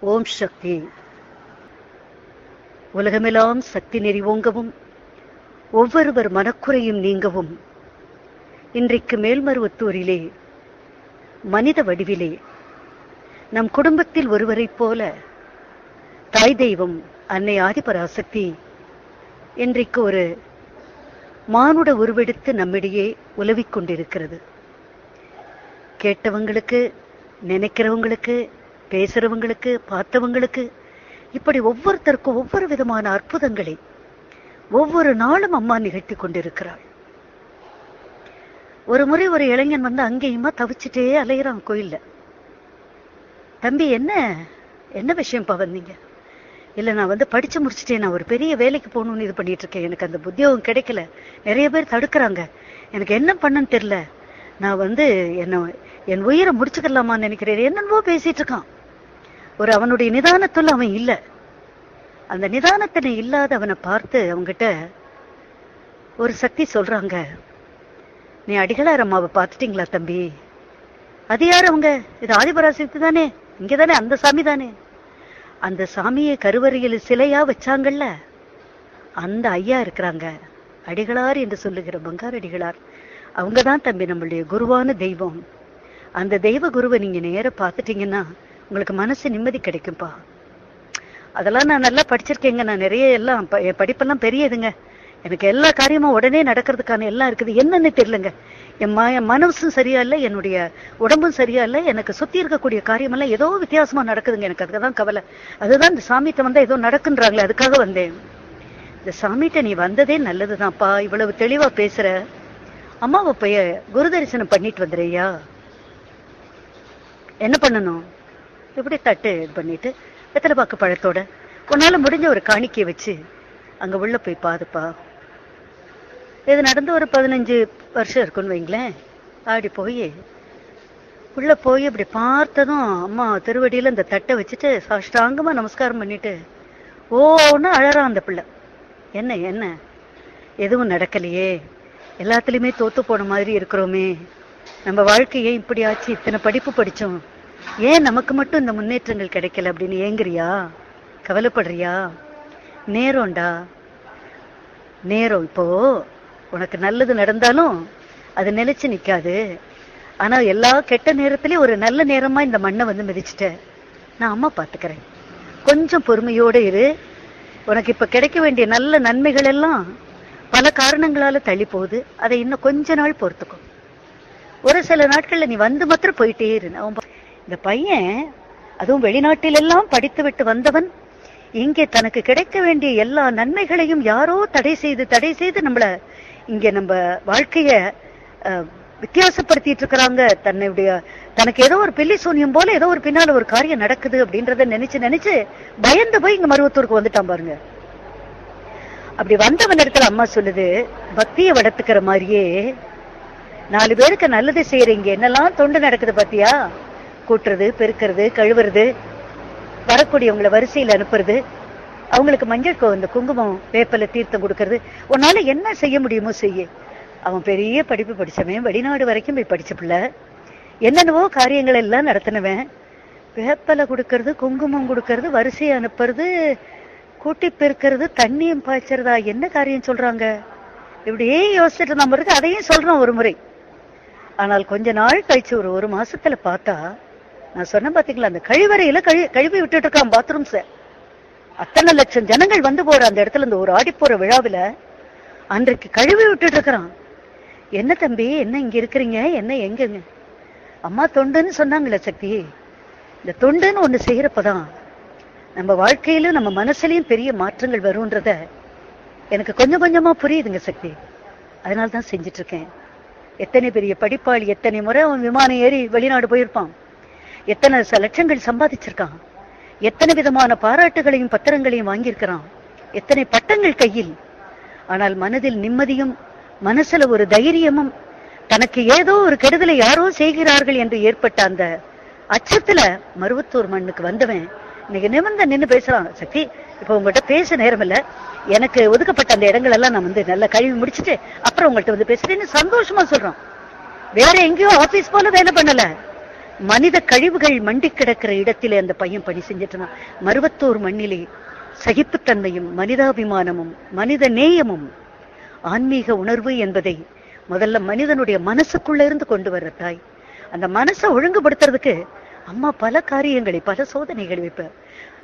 ஓம் சக்தி. உலகமெல்லாம் சக்தி நெறி ஓங்கவும் ஒவ்வொருவர் மனக்குறையும் நீங்கவும். இன்றைக்கு மேல்மருவத்தூரிலே மனித வடிவிலே நம் குடும்பத்தில் ஒருவரைப் போல தாய் தெய்வம் அன்னை ஆதிபராசக்தி இன்றைக்கு ஒரு மானுட உருவெடுத்து நம்மிடையே உலவிக் கொண்டிருக்கிறது. கேட்டவங்களுக்கு நினைக்கிறவங்களுக்கு பேசுறவங்களுக்கு பார்த்தவங்களுக்கு இப்படி ஒவ்வொருத்தருக்கும் ஒவ்வொரு விதமான அற்புதங்களை ஒவ்வொரு நாளும் அம்மா நிகழ்த்தி கொண்டிருக்கிறாள். ஒரு முறை ஒரு இளைஞன் வந்து அங்கேயுமா தவிச்சுட்டே அலையிறான் கோயில்ல. தம்பி என்ன என்ன விஷயம்ப்பா வந்தீங்க? இல்லை நான் வந்து படிச்சு முடிச்சுட்டேன். நான் ஒரு பெரிய வேலைக்கு போகணும்னு இது பண்ணிட்டு இருக்கேன் எனக்கு அந்த உத்தியோகம் கிடைக்கல. நிறைய பேர் தடுக்கிறாங்க. எனக்கு என்ன பண்ணன்னு தெரியல. நான் வந்து என்ன என் உயிரை முடிச்சுக்கலாமான்னு நினைக்கிறேன். என்னென்னவோ பேசிட்டு இருக்கான். ஒரு அவனுடைய நிதானத்துல அவன் இல்ல. அந்த நிதானத்தினை இல்லாத அவனை பார்த்து அவங்கிட்ட ஒரு சக்தி சொல்றாங்க. நீ அடிகளார் அம்மாவை பார்த்துட்டீங்களா தம்பி? அது யார் அவங்க? இது ஆதிபராசக்தி தானே? இங்க தானே அந்த சாமி தானே? அந்த சாமியை கருவறையில் சிலையா வச்சாங்கல்ல? அந்த ஐயா இருக்கிறாங்க. அடிகளார் என்று சொல்லுகிற பங்கார் அடிகளார் அவங்க தான் தம்பி நம்மளுடைய குருவான தெய்வம். அந்த தெய்வ குருவை நீங்க நேர பார்த்துட்டீங்கன்னா உங்களுக்கு மனசு நிம்மதி கிடைக்கும்பா. அதெல்லாம் நான் நல்லா படிச்சிருக்கேங்க. நான் நிறைய எல்லாம் ப- என் படிப்பெல்லாம் பெரியதுங்க. எனக்கு எல்லா காரியமும் உடனே நடக்கிறதுக்கான எல்லாம் இருக்குது. என்னன்னு தெரியலங்க. என் ம என் மனசும் சரியா இல்லை என்னுடைய உடம்பும் சரியா இல்லை. எனக்கு சுத்தி இருக்கக்கூடிய காரியமெல்லாம் ஏதோ வித்தியாசமா நடக்குதுங்க. எனக்கு அதுக்கு தான் கவலை. அதுதான் இந்த சாமிகிட்ட வந்தா ஏதோ நடக்குன்றாங்களே அதுக்காக வந்தேன். இந்த சாமிகிட்ட நீ வந்ததே நல்லதுதான்ப்பா. இவ்வளவு தெளிவா பேசுற. அம்மாவை போய் குரு தரிசனம் பண்ணிட்டு வந்துடுறியா என்ன பண்ணணும்? இப்படி தட்டு இது பண்ணிட்டு வெத்தலை பாக்கு பழத்தோட உன்னால முடிஞ்ச ஒரு காணிக்கையை வச்சு அங்க உள்ள போய் பாதுப்பா. இது நடந்து ஒரு பதினஞ்சு வருஷம் இருக்குன்னு வைங்களேன். ஆடி போய் உள்ள போய் இப்படி பார்த்ததும் அம்மா திருவடியில இந்த தட்டை வச்சுட்டு சாஷ்டாங்கமா நமஸ்காரம் பண்ணிட்டு ஓன்னு அழறான் அந்த பிள்ளை. என்ன என்ன? எதுவும் நடக்கலையே. எல்லாத்துலயுமே தோத்து போன மாதிரி இருக்கிறோமே. நம்ம வாழ்க்கையே இப்படி ஆச்சு இத்தனை படிப்பு படிச்சோம். ஏன் நமக்கு மட்டும் இந்த முன்னேற்றங்கள் கிடைக்கல அப்படின்னு ஏங்குறியா? கவலைப்படுறியா? நேரம்டா நேரம் இப்போ உனக்கு நல்லது நடந்தாலும் அது நிலைச்சு நிக்காது. ஆனா எல்லா கெட்ட நேரத்திலயும் ஒரு நல்ல நேரமா இந்த மண்ணை வந்து மிதிச்சிட்ட. நான் அம்மா பாத்துக்கிறேன். கொஞ்சம் பொறுமையோட இரு. உனக்கு இப்ப கிடைக்க வேண்டிய நல்ல நன்மைகள் எல்லாம் பல காரணங்களால தள்ளி போகுது. அதை இன்னும் கொஞ்ச நாள் பொறுத்துக்கும் ஒரு சில நாட்கள்ல நீ வந்து மாத்திரம் போயிட்டே இரு. அவன் இந்த பையன் அதுவும் வெளிநாட்டில் எல்லாம் வந்தவன். இங்கே தனக்கு கிடைக்க வேண்டிய எல்லா நன்மைகளையும் யாரோ தடை செய்து தடை செய்து நம்மள இங்க நம்ம வாழ்க்கைய அஹ், வித்தியாசப்படுத்திட்டு இருக்கிறாங்க. தன்னுடைய தனக்கு ஏதோ ஒரு பில்லி சூன்யம் போல ஏதோ ஒரு பின்னால ஒரு காரியம் நடக்குது அப்படின்றத நினைச்சு நினைச்சு பயந்து போய் இங்க மருவத்தூருக்கு வந்துட்டான் பாருங்க. அப்படி வந்தவன் இடத்துல அம்மா சொல்லுது பக்தியை வளர்த்துக்கிற மாதிரியே நாலு பேருக்கு நல்லது செய்யறீங்க. என்னெல்லாம் தொண்டு நடக்குது பாத்தியா? கூட்டுறது பெருக்கிறது கழுவுறது வரக்கூடியவங்களை வரிசையில் அனுப்புறது அவங்களுக்கு மஞ்சள் கோ- இந்த குங்குமம் வேப்பல தீர்த்தம் கொடுக்கறது உன்னால என்ன செய்ய முடியுமோ செய்ய. அவன் பெரிய படிப்பு படிச்சவன் வெளிநாடு வரைக்கும் போய் படிச்ச பிள்ளை. என்னென்னவோ காரியங்கள் எல்லாம் நடத்தினவன். வேப்பலை கொடுக்கறது குங்குமம் கொடுக்கறது வரிசையை அனுப்புறது கூட்டி பெருக்கிறது தண்ணியும் பாய்ச்சறதா? என்ன காரியம் சொல்றாங்க? இப்படியே யோசிச்சுட்டு நம்ம இருக்கு அதையும் சொல்றோம் ஒரு முறை. ஆனால் கொஞ்ச நாள் கழிச்சு ஒரு ஒரு மாசத்துல பார்த்தா நான் சொன்ன பாத்தீங்களா அந்த கழிவறையில கழி கழுவி விட்டுட்டு இருக்கான் பாத்ரூம்ஸ அத்தனை லட்சம் ஜனங்கள் வந்து போற அந்த இடத்துல இந்த ஒரு ஆடி போற விழாவில அன்றைக்கு கழுவி விட்டுட்டு இருக்கிறான் என்ன தம்பி என்ன இங்க இருக்கிறீங்க? என்ன எங்கங்க அம்மா தொண்டுன்னு சொன்னாங்களே சக்தி. இந்த தொண்டுன்னு ஒண்ணு செய்யறப்பதான் நம்ம வாழ்க்கையிலும் நம்ம மனசுலயும் பெரிய மாற்றங்கள் வரும்ன்றத எனக்கு கொஞ்சம் கொஞ்சமா புரியுதுங்க சக்தி. அதனால தான் செஞ்சுட்டு இருக்கேன் எத்தனை பெரிய படிப்பாளி எத்தனை முறை அவன் விமானம் ஏறி வெளிநாடு போயிருப்பான். எத்தனை லட்சங்கள் சம்பாதிச்சிருக்கான்? எத்தனை விதமான பாராட்டுகளையும் பத்திரங்களையும் வாங்கியிருக்கிறான்? எத்தனை பட்டங்கள் கையில்? ஆனால் மனதில் நிம்மதியும் மனசுல ஒரு தைரியமும் தனக்கு ஏதோ ஒரு கெடுதலை யாரோ செய்கிறார்கள் என்று ஏற்பட்ட அந்த அச்சத்துல மருவத்தூர் மண்ணுக்கு வந்தவன் இன்னைக்கு நிமிர்ந்த நின்னு பேசுறான் சக்தி இப்ப உங்ககிட்ட பேச நேரம் இல்ல எனக்கு ஒதுக்கப்பட்ட அந்த இடங்கள் எல்லாம் நான் வந்து நல்லா கழுவி முடிச்சிட்டு அப்புறம் உங்கள்கிட்ட வந்து பேசுறேன்னு சந்தோஷமா சொல்றான். வேற எங்கேயோ ஆபீஸ் போல வேலை பண்ணல? மனித கழிவுகள் மண்டி கிடக்கிற இடத்திலே அந்த பையன் பணி செஞ்சிட்டான். மருவத்தூர் மண்ணிலே சகிப்புத்தன்மையும் மனிதாபிமானமும் மனித நேயமும் ஆன்மீக உணர்வு என்பதை முதல்ல மனிதனுடைய மனசுக்குள்ள இருந்து கொண்டு வர்ற தாய். அந்த மனசை ஒழுங்குபடுத்துறதுக்கு அம்மா பல காரியங்களை பல சோதனைகள் வைப்பார்.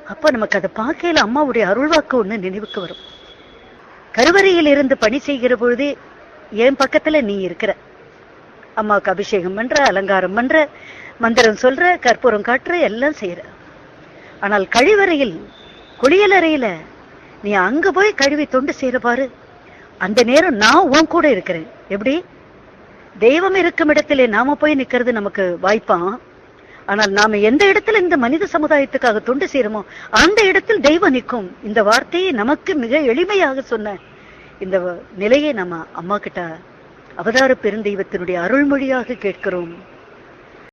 அப்ப நமக்கு அதை பார்க்கையில அம்மாவுடைய அருள்வாக்கு ஒண்ணு நினைவுக்கு வரும். கருவறையில் இருந்து பணி செய்கிற பொழுதே என் பக்கத்துல நீ இருக்கிற. அம்மாவுக்கு அபிஷேகம் பண்ற அலங்காரம் பண்ற மந்திரம் சொல்ற கற்பூரம் காட்டுற எல்லாம் செய்யற ஆனால் கழிவறையில் குளியலறையில நீ அங்க போய் கழுவி தொண்டு செய்யற பாரு. அந்த நேரம் நான் உன் கூட இருக்கிறேன். எப்படி? தெய்வம் இருக்கும் இடத்திலே நாம போய் நிக்கிறது நமக்கு வாய்ப்பான் ஆனால் நாம எந்த இடத்துல இந்த மனித சமுதாயத்துக்காக தொண்டு செய்யறோமோ அந்த இடத்தில் தெய்வம் நிற்கும். இந்த வார்த்தையை நமக்கு மிக எளிமையாக சொன்ன இந்த நிலையை நம்ம அம்மா கிட்ட அவதார பெருந்தெய்வத்தினுடைய அருள்மொழியாக கேட்கிறோம்.